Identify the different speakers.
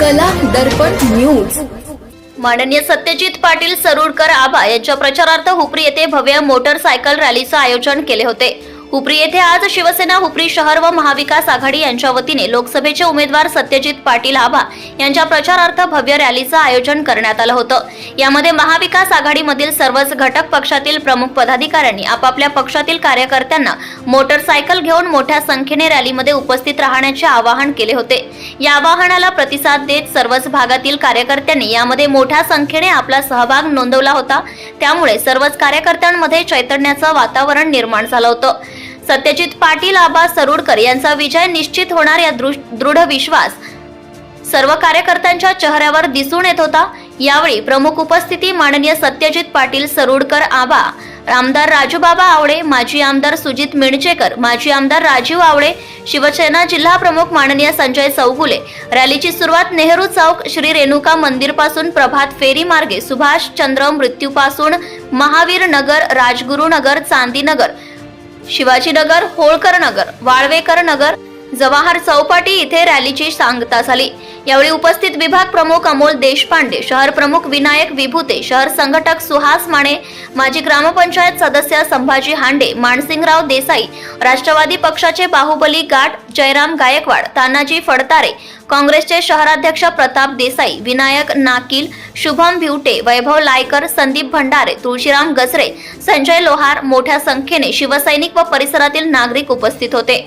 Speaker 1: कला दर्पण न्यूज.
Speaker 2: माननीय सत्यजित पाटील सरुडकर आबा यांच्या प्रचारार्थ हुपरी येथे भव्य मोटरसायकल रॅलीचं आयोजन केले होते. हुपरी येथे आज शिवसेना हुपरी शहर व महाविकास आघाडी यांच्या वतीने लोकसभेचे उमेदवार सत्यजित पाटील आबा यांच्या प्रचारार्थ भव्य रॅलीचं आयोजन करण्यात आलं होतं. यामध्ये महाविकास आघाडीमधील सर्वच घटक पक्षातील प्रमुख पदाधिकाऱ्यांनी आपापल्या पक्षातील कार्यकर्त्यांना मोटरसायकल घेऊन मोठ्या संख्येने रॅलीमध्ये उपस्थित राहण्याचे आवाहन केले होते. या आवाहनाला प्रतिसाद देत सर्वच भागातील कार्यकर्त्यांनी यामध्ये मोठ्या संख्येने आपला सहभाग नोंदवला होता. त्यामुळे सर्वच कार्यकर्त्यांमध्ये चैतन्याचं वातावरण निर्माण झालं होतं. सत्यजित पाटील आबा सरुडकर यांचा विजय निश्चित होणार या दृढ विश्वास. सर्व कार्यकर्त्यांच्या चेहऱ्यावर दिसून येत होता. यावेळी प्रमुख उपस्थिती माननीय सत्यजित पाटील सरुडकर आबा आमदार राजूबाबा आवडे माजी आमदार सुजित मिणचेकर माजी आमदार राजीव आवडे शिवसेना जिल्हा प्रमुख माननीय संजय चौगुले रॅलीची सुरुवात नेहरू चौक श्री रेणुका मंदिरपासून प्रभात फेरी मार्गे सुभाष चंद्र मृत्यूपासून महावीर नगर राजगुरू नगर चांदीनगर शिवाजीनगर होळकर नगर वाळवेकर नगर जवाहर चौपाटी इथे रॅलीची सांगता झाली. यावेळी उपस्थित विभाग प्रमुख अमोल देशपांडे शहर प्रमुख विनायक विभूते शहर संघटक सुहास माने माजी ग्रामपंचायत सदस्य संभाजी हांडे मानसिंगराव देसाई राष्ट्रवादी पक्षाचे बाहुबली गाठ जयराम गायकवाड तानाजी फडतारे काँग्रेसचे शहराध्यक्ष प्रताप देसाई विनायक नाकील शुभम भिवटे वैभव लायकर संदीप भंडारे तुळशीराम गजरे संजय लोहार मोठ्या संख्येने शिवसैनिक व परिसरातील नागरिक उपस्थित होते.